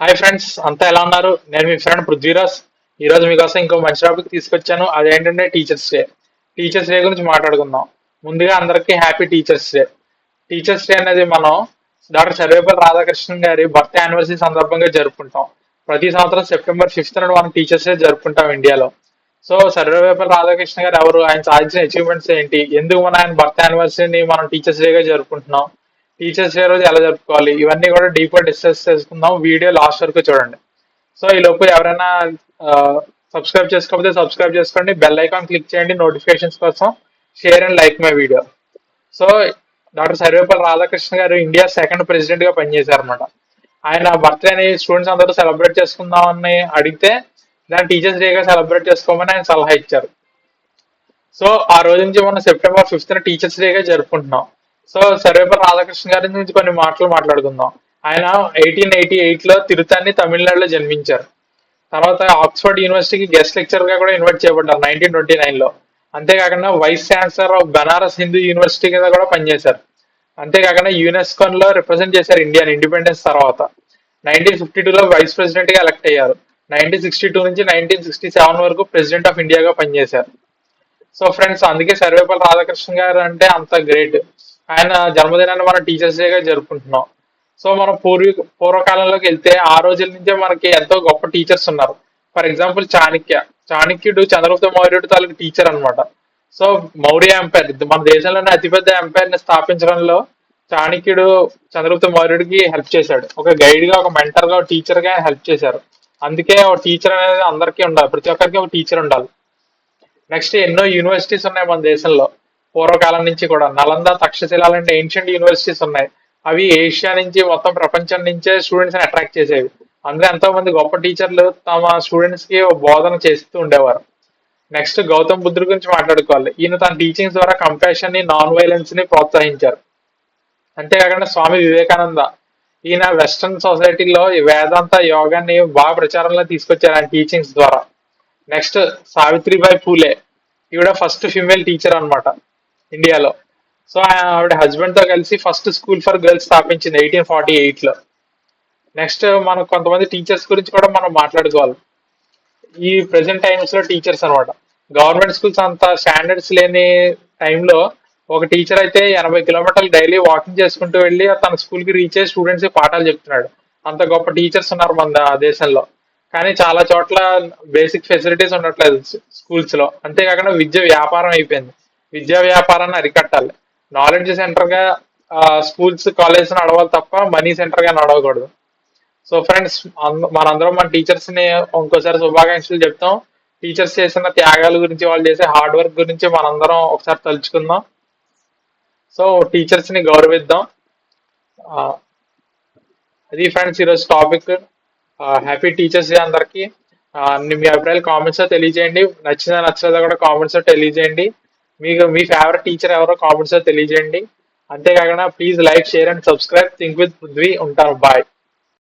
Hi friends అంతా ఎలా ఉన్నారు? నేను మీ ఫ్రెండ్ పృథ్వీరాజ్. ఈ రోజు మీకోసం ఇంకో మంచి టాపిక్ తీసుకొచ్చాను. అదేంటంటే టీచర్స్ డే టీచర్స్ డే గురించి మాట్లాడుకుందాం. ముందుగా అందరికీ happy teachers day teachers day అనేది మనం డాక్టర్ సర్వేపల్లి రాధాకృష్ణన్ గారి బర్త్ యానివర్సరీ సందర్భంగా జరుపుకుంటాం. ప్రతి సంవత్సరం సెప్టెంబర్ ఫిఫ్త్ నాడు మనం టీచర్స్ డే జరుపుకుంటాం ఇండియాలో. సో సర్వేపల్లి రాధాకృష్ణ గారు ఎవరు? ఆయన సాధించిన అచీవ్మెంట్స్ ఏంటి? ఎందుకు మన ఆయన బర్త్ యానివర్సరీని మనం టీచర్స్ డేగా జరుపుకుంటున్నాం? టీచర్స్ డే రోజు ఎలా జరుపుకోవాలి? ఇవన్నీ కూడా డీప్గా డిస్కస్ చేసుకుందాం. వీడియో లాస్ట్ వరకు చూడండి. సో ఈ లోపు ఎవరైనా సబ్స్క్రైబ్ చేసుకోకపోతే సబ్స్క్రైబ్ చేసుకోండి. బెల్ ఐకాన్ క్లిక్ చేయండి. నోటిఫికేషన్స్ కోసం share and like my video so doctor Sarvepalli Radhakrishna గారు ఇండియా సెకండ్ ప్రెసిడెంట్గా పనిచేశారు అనమాట ఆయన బర్త్డేని స్టూడెంట్స్ అందరూ సెలబ్రేట్ చేసుకుందామని అడిగితే దాన్ని టీచర్స్ డేగా సెలబ్రేట్ చేసుకోమని ఆయన సలహా ఇచ్చారు. సో ఆ రోజు నుంచి మనం సెప్టెంబర్ ఫిఫ్త్ టీచర్స్ డేగా జరుపుకుంటున్నాం. సో సర్వేపల్లి రాధాకృష్ణ గారి నుంచి కొన్ని మాటలు మాట్లాడుకుందాం. ఆయన ఎయిటీన్ ఎయిటీ ఎయిట్లో తిరుతాన్ని తమిళనాడులో జన్మించారు. తర్వాత ఆక్స్ఫర్డ్ యూనివర్సిటీకి గెస్ట్ లెక్చర్గా కూడా ఇన్వైట్ చేయబడ్డారు నైన్టీన్ ట్వంటీ నైన్లో. అంతేకాకుండా vice chancellor of Banaras Hindu university కింద కూడా పనిచేశారు. అంతేకాకుండా యునెస్కోన్లో రిప్రజెంట్ చేశారు ఇండియాని ఇండిపెండెన్స్ తర్వాత. నైన్టీన్ ఫిఫ్టీ టూ లో వైస్ ప్రెసిడెంట్గా ఎలక్ట్ అయ్యారు. నైన్టీన్ సిక్స్టీ టూ నుంచి నైన్టీన్ సిక్స్టీ సెవెన్ వరకు ప్రెసిడెంట్ ఆఫ్ ఇండియాగా పనిచేశారు. సో ఫ్రెండ్స్ అందుకే సర్వేపల్లి రాధాకృష్ణ గారు అంటే అంత గ్రేట్. ఆయన జన్మదినాన్ని మనం టీచర్స్ డేగా జరుపుకుంటున్నాం. సో మనం పూర్వీ పూర్వకాలంలోకి వెళ్తే ఆ రోజుల నుంచే మనకి ఎంతో గొప్ప టీచర్స్ ఉన్నారు. For example Chanakya. చాణక్యుడు చంద్రగుప్త మౌర్యుడు తాలూకు టీచర్ అన్నమాట. సో మౌర్య ఎంపైర్ మన దేశంలోనే అతిపెద్ద ఎంపైర్ని స్థాపించడంలో చాణక్యుడు చంద్రగుప్త మౌర్యుడికి హెల్ప్ చేశాడు. ఒక గైడ్గా ఒక మెంటర్గా ఒక టీచర్గా హెల్ప్ చేశారు. అందుకే ఒక టీచర్ అనేది అందరికీ ఉండాలి. ప్రతి ఒక్కరికి ఒక టీచర్ ఉండాలి. నెక్స్ట్ ఎన్నో యూనివర్సిటీస్ ఉన్నాయి మన దేశంలో. పూర్వకాలం నుంచి కూడా. నలంద తక్షశిల లాంటి ఏన్షియంట్ యూనివర్సిటీస్ ఉన్నాయి. అవి ఏషియా నుంచి మొత్తం ప్రపంచం నుంచే స్టూడెంట్స్ని అట్రాక్ట్ చేసేవి. అందులో ఎంతో మంది గొప్ప టీచర్లు తమ స్టూడెంట్స్కి బోధన చేస్తూ ఉండేవారు. నెక్స్ట్ గౌతమ్ బుద్ధుడి గురించి మాట్లాడుకోవాలి. ఈయన తన టీచింగ్స్ ద్వారా కంపాషన్ని నాన్ వైలెన్స్ని ప్రోత్సహించారు. అంతేకాకుండా స్వామి వివేకానంద. ఈయన వెస్ట్రన్ సొసైటీలో వేదాంత యోగాన్ని బాగా ప్రచారంలో తీసుకొచ్చారు ఆయన టీచింగ్స్ ద్వారా. నెక్స్ట్ సావిత్రిబాయి పూలే. ఈవిడ ఫస్ట్ ఫిమేల్ టీచర్ అన్నమాట. ఇండియాలో. సో ఆవిడ హస్బెండ్తో కలిసి ఫస్ట్ స్కూల్ ఫర్ గర్ల్స్ స్థాపించింది ఎయిటీన్ ఫార్టీ ఎయిట్లో నెక్స్ట్ మనం కొంతమంది టీచర్స్ గురించి కూడా మనం మాట్లాడుకోవాలి. ఈ ప్రెసెంట్ టైమ్స్లో టీచర్స్ అన్నమాట. గవర్నమెంట్ స్కూల్స్ అంత స్టాండర్డ్స్ లేని టైంలో ఒక టీచర్ అయితే ఎనభై కిలోమీటర్లు డైలీ వాకింగ్ చేసుకుంటూ వెళ్ళి తన స్కూల్కి రీచ్ అయ్యి స్టూడెంట్స్ పాఠాలు చెప్తున్నాడు. అంత గొప్ప టీచర్స్ ఉన్నారు మన దేశంలో. కానీ చాలా చోట్ల బేసిక్ ఫెసిలిటీస్ ఉండట్లేదు స్కూల్స్లో అంతేకాకుండా విద్య వ్యాపారం అయిపోయింది. విద్యా వ్యాపారాన్ని అరికట్టాలి. నాలెడ్జ్ సెంటర్గా స్కూల్స్ కాలేజెస్ నడవాలి తప్ప మనీ సెంటర్గా నడవకూడదు. సో ఫ్రెండ్స్ మనందరం మన టీచర్స్ని ఇంకోసారి శుభాకాంక్షలు చెప్తాం. టీచర్స్ చేసిన త్యాగాల గురించి వాళ్ళు చేసే హార్డ్ వర్క్ గురించి మనందరం ఒకసారి తలుచుకుందాం. సో టీచర్స్ని గౌరవిద్దాం అది ఫ్రెండ్స్ ఈరోజు టాపిక్ హ్యాపీ టీచర్స్ డే అందరికీ. మీ అభిప్రాయాలు కామెంట్స్ తెలియజేయండి. నచ్చిన నచ్చలేదో కూడా కామెంట్స్ తెలియజేయండి. మీకు మీ ఫేవరెట్ టీచర్ ఎవరో కామెంట్స్ తెలియజేయండి. అంతేకాకుండా please like share and subscribe think with Prithvi ఉంటాను. బాయ్